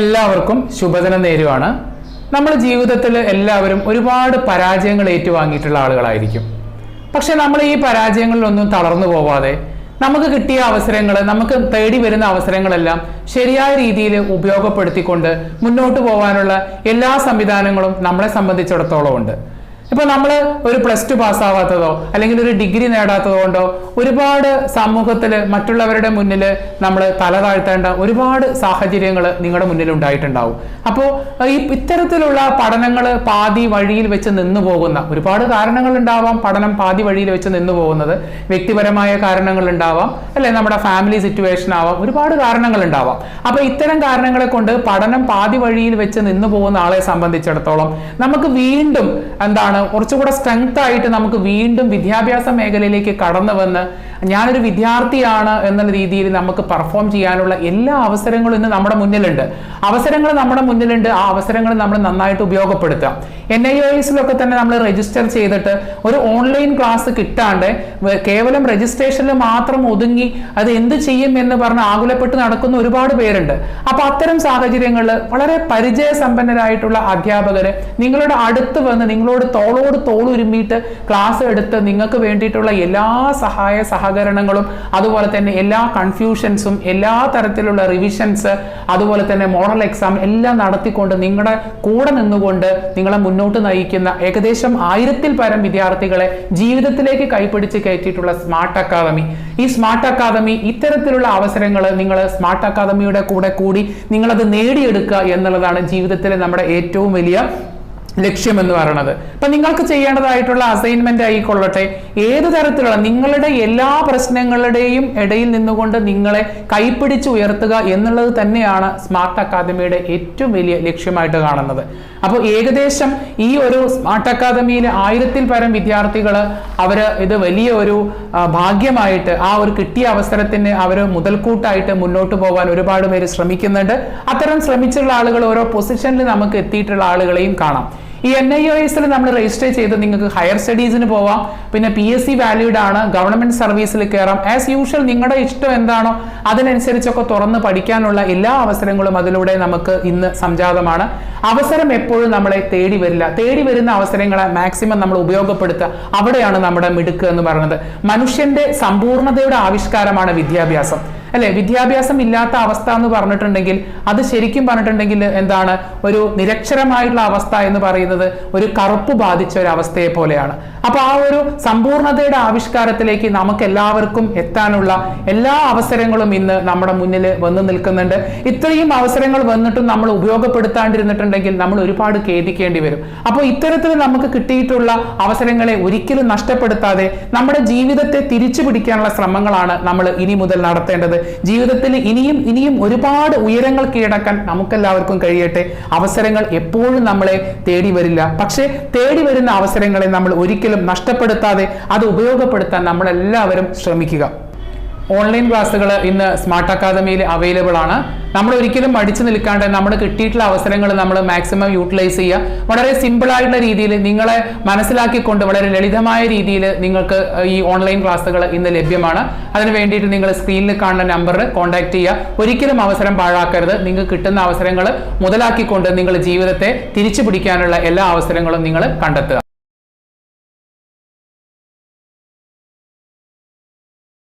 എല്ലാവർക്കും ശുഭദിനം നേരുവാണ്. നമ്മൾ ജീവിതത്തിൽ എല്ലാവരും ഒരുപാട് പരാജയങ്ങൾ ഏറ്റുവാങ്ങിയിട്ടുള്ള ആളുകളായിരിക്കും. പക്ഷെ നമ്മൾ ഈ പരാജയങ്ങളിലൊന്നും തളർന്നു പോവാതെ നമുക്ക് കിട്ടിയ അവസരങ്ങൾ നമുക്ക് തേടി വരുന്ന അവസരങ്ങളെല്ലാം ശരിയായ രീതിയിൽ ഉപയോഗപ്പെടുത്തിക്കൊണ്ട് മുന്നോട്ട് പോകാനുള്ള എല്ലാ സംവിധാനങ്ങളും നമ്മളെ സംബന്ധിച്ചിടത്തോളം ഉണ്ട് ഇപ്പൊ നമ്മൾ ഒരു പ്ലസ് ടു പാസ്സാവാത്തതോ അല്ലെങ്കിൽ ഒരു ഡിഗ്രി നേടാത്തതോ കൊണ്ടോ ഒരുപാട് സമൂഹത്തിൽ മറ്റുള്ളവരുടെ മുന്നിൽ നമ്മൾ തല താഴ്ത്തേണ്ട ഒരുപാട് സാഹചര്യങ്ങൾ നിങ്ങളുടെ മുന്നിൽ ഉണ്ടായിട്ടുണ്ടാവും അപ്പോൾ ഈ ഇത്തരത്തിലുള്ള പഠനങ്ങൾ പാതി വഴിയിൽ വെച്ച് നിന്നു പോകുന്ന ഒരുപാട് കാരണങ്ങൾ ഉണ്ടാവാം പഠനം പാതി വഴിയിൽ വെച്ച് നിന്നു പോകുന്നത് വ്യക്തിപരമായ കാരണങ്ങൾ ഉണ്ടാവാം അല്ലെ നമ്മുടെ ഫാമിലി സിറ്റുവേഷൻ ആവാം. ഒരുപാട് കാരണങ്ങൾ ഉണ്ടാവാം അപ്പൊ ഇത്തരം കാരണങ്ങളെ കൊണ്ട് പഠനം പാതി വഴിയിൽ വെച്ച് നിന്നു പോകുന്ന ആളെ സംബന്ധിച്ചിടത്തോളം നമുക്ക് വീണ്ടും എന്താണ് കുറച്ചുകൂടെ സ്ട്രെങ്ത് ആയിട്ട് നമുക്ക് വീണ്ടും വിദ്യാഭ്യാസ മേഖലയിലേക്ക് കടന്നു വന്ന് ഞാനൊരു വിദ്യാർത്ഥിയാണ് എന്ന രീതിയിൽ നമുക്ക് പെർഫോം ചെയ്യാനുള്ള എല്ലാ അവസരങ്ങളും ഇന്ന് നമ്മുടെ മുന്നിലുണ്ട്. അവസരങ്ങൾ നമ്മുടെ മുന്നിലുണ്ട്. ആ അവസരങ്ങൾ നമ്മൾ നന്നായിട്ട് ഉപയോഗപ്പെടുത്താം എൻ ഐ എസിലൊക്കെ തന്നെ നമ്മൾ രജിസ്റ്റർ ചെയ്തിട്ട് ഒരു ഓൺലൈൻ ക്ലാസ് കിട്ടാണ്ട് കേവലം രജിസ്ട്രേഷനിൽ മാത്രം ഒതുങ്ങി അത് എന്ത് ചെയ്യും എന്ന് പറഞ്ഞ് ആകുലപ്പെട്ട് നടക്കുന്ന ഒരുപാട് പേരുണ്ട്. അപ്പൊ അത്തരം സാഹചര്യങ്ങളിൽ വളരെ പരിചയസമ്പന്നരായിട്ടുള്ള അധ്യാപകര് നിങ്ങളുടെ അടുത്ത് വന്ന് നിങ്ങളോട് തോളോട് തോളുരുമ്മിയിട്ട് ക്ലാസ് എടുത്ത് നിങ്ങൾക്ക് വേണ്ടിയിട്ടുള്ള എല്ലാ സഹായ സഹകരണങ്ങളും അതുപോലെ തന്നെ എല്ലാ കൺഫ്യൂഷൻസും എല്ലാ തരത്തിലുള്ള റിവിഷൻസ് അതുപോലെ തന്നെ മോഡൽ എക്സാം എല്ലാം നടത്തിക്കൊണ്ട് നിങ്ങളുടെ കൂടെ നിന്നുകൊണ്ട് നിങ്ങളെ മുന്നോട്ട് നയിക്കുന്ന ഏകദേശം ആയിരത്തിൽ പരം വിദ്യാർത്ഥികളെ ജീവിതത്തിലേക്ക് കൈപിടിച്ച് കയറ്റിയിട്ടുള്ള സ്മാർട്ട് അക്കാദമി ഈ സ്മാർട്ട് അക്കാദമി ഇത്തരത്തിലുള്ള അവസരങ്ങൾ നിങ്ങൾ സ്മാർട്ട് അക്കാദമിയുടെ കൂടെ കൂടി നിങ്ങളത് നേടിയെടുക്കുക എന്നുള്ളതാണ് ജീവിതത്തിലെ നമ്മുടെ ഏറ്റവും വലിയ ലക്ഷ്യം എന്ന് പറയുന്നത് ഇപ്പൊ നിങ്ങൾക്ക് ചെയ്യേണ്ടതായിട്ടുള്ള അസൈൻമെന്റ് ആയിക്കൊള്ളട്ടെ ഏത് തരത്തിലുള്ള നിങ്ങളുടെ എല്ലാ പ്രശ്നങ്ങളുടെയും ഇടയിൽ നിന്നുകൊണ്ട് നിങ്ങളെ കൈപ്പിടിച്ച് ഉയർത്തുക എന്നുള്ളത് തന്നെയാണ് സ്മാർട്ട് അക്കാദമിയുടെ ഏറ്റവും വലിയ ലക്ഷ്യമായിട്ട് കാണുന്നത്. അപ്പോൾ ഏകദേശം ഈ ഒരു സ്മാർട്ട് അക്കാദമിയിൽ ആയിരത്തിൽ പരം വിദ്യാർത്ഥികൾ അവർ ഇത് വലിയ ഒരു ഭാഗ്യമായിട്ട് ആ ഒരു കിട്ടിയ അവസരത്തിന് അവർ മുതൽക്കൂട്ടായിട്ട് മുന്നോട്ട് പോകാൻ ഒരുപാട് പേര് ശ്രമിക്കുന്നുണ്ട്. അത്തരം ശ്രമിച്ചുള്ള ആളുകൾ ഓരോ പൊസിഷനിൽ നമുക്ക് എത്തിയിട്ടുള്ള ആളുകളെയും കാണാം. ഈ എൻ ഐ ഒ എസിൽ നമ്മൾ രജിസ്റ്റർ ചെയ്ത് നിങ്ങൾക്ക് ഹയർ സ്റ്റഡീസിന് പോവാം. പിന്നെ പി എസ് സി വാല്യൂഡ് ആണ്. ഗവൺമെന്റ് സർവീസിൽ കയറാം ആസ് യൂഷ്വൽ നിങ്ങളുടെ ഇഷ്ടം എന്താണോ അതിനനുസരിച്ചൊക്കെ തുറന്ന് പഠിക്കാനുള്ള എല്ലാ അവസരങ്ങളും അതിലൂടെ നമുക്ക് ഇന്ന് സംജാതമാണ്. അവസരം എപ്പോഴും നമ്മളെ തേടി വരില്ല. തേടി വരുന്ന അവസരങ്ങളെ മാക്സിമം നമ്മൾ ഉപയോഗപ്പെടുത്തുക. അവിടെയാണ് നമ്മുടെ മിടുക്ക് എന്ന് പറയുന്നത്. മനുഷ്യന്റെ സമ്പൂർണതയുടെ ആവിഷ്കാരമാണ് വിദ്യാഭ്യാസം. അല്ലെ? വിദ്യാഭ്യാസം ഇല്ലാത്ത അവസ്ഥ എന്ന് പറഞ്ഞിട്ടുണ്ടെങ്കിൽ അത് ശരിക്കും പറഞ്ഞിട്ടുണ്ടെങ്കിൽ എന്താണ്? ഒരു നിരക്ഷരമായിട്ടുള്ള അവസ്ഥ എന്ന് പറയുന്നത് ഒരു കറുപ്പ് ബാധിച്ച ഒരു അവസ്ഥയെ പോലെയാണ്. അപ്പൊ ആ ഒരു സമ്പൂർണതയുടെ ആവിഷ്കാരത്തിലേക്ക് നമുക്ക് എല്ലാവർക്കും എത്താനുള്ള എല്ലാ അവസരങ്ങളും ഇന്ന് നമ്മുടെ മുന്നിൽ വന്നു നിൽക്കുന്നുണ്ട്. ഇത്രയും അവസരങ്ങൾ വന്നിട്ടും നമ്മൾ ഉപയോഗപ്പെടുത്താണ്ടിരുന്നിട്ടുണ്ടെങ്കിൽ നമ്മൾ ഒരുപാട് ഖേദിക്കേണ്ടി വരും. അപ്പോൾ ഇത്തരത്തിൽ നമുക്ക് കിട്ടിയിട്ടുള്ള അവസരങ്ങളെ ഒരിക്കലും നഷ്ടപ്പെടുത്താതെ നമ്മുടെ ജീവിതത്തെ തിരിച്ചു പിടിക്കാനുള്ള ശ്രമങ്ങളാണ് നമ്മൾ ഇനി മുതൽ നടത്തേണ്ടത്. ജീവിതത്തിൽ ഇനിയും ഇനിയും ഒരുപാട് ഉയരങ്ങൾ കീഴടക്കാൻ നമുക്കെല്ലാവർക്കും കഴിയട്ടെ. അവസരങ്ങൾ എപ്പോഴും നമ്മളെ തേടി വരില്ല. പക്ഷേ തേടി വരുന്ന അവസരങ്ങളെ നമ്മൾ ഒരിക്കലും നഷ്ടപ്പെടുത്താതെ അത് ഉപയോഗപ്പെടുത്താൻ നമ്മളെല്ലാവരും ശ്രമിക്കുക. ഓൺലൈൻ ക്ലാസ്സുകൾ ഇന്ന് സ്മാർട്ട് അക്കാദമിയിൽ അവൈലബിൾ ആണ്. നമ്മൾ ഒരിക്കലും മടിച്ചു നിൽക്കാണ്ട് നമ്മൾ കിട്ടിയിട്ടുള്ള അവസരങ്ങൾ നമ്മൾ മാക്സിമം യൂട്ടിലൈസ് ചെയ്യുക. വളരെ സിമ്പിൾ ആയിട്ടുള്ള രീതിയിൽ നിങ്ങളെ മനസ്സിലാക്കിക്കൊണ്ട് വളരെ ലളിതമായ രീതിയിൽ നിങ്ങൾക്ക് ഈ ഓൺലൈൻ ക്ലാസ്സുകൾ ഇന്ന് ലഭ്യമാണ്. അതിന് വേണ്ടിയിട്ട് നിങ്ങൾ സ്ക്രീനിൽ കാണുന്ന നമ്പറിൽ കോൺടാക്ട് ചെയ്യുക. ഒരിക്കലും അവസരം പാഴാക്കരുത്. നിങ്ങൾക്ക് കിട്ടുന്ന അവസരങ്ങൾ മുതലാക്കിക്കൊണ്ട് നിങ്ങൾ ജീവിതത്തെ തിരിച്ചു എല്ലാ അവസരങ്ങളും നിങ്ങൾ കണ്ടെത്തുക.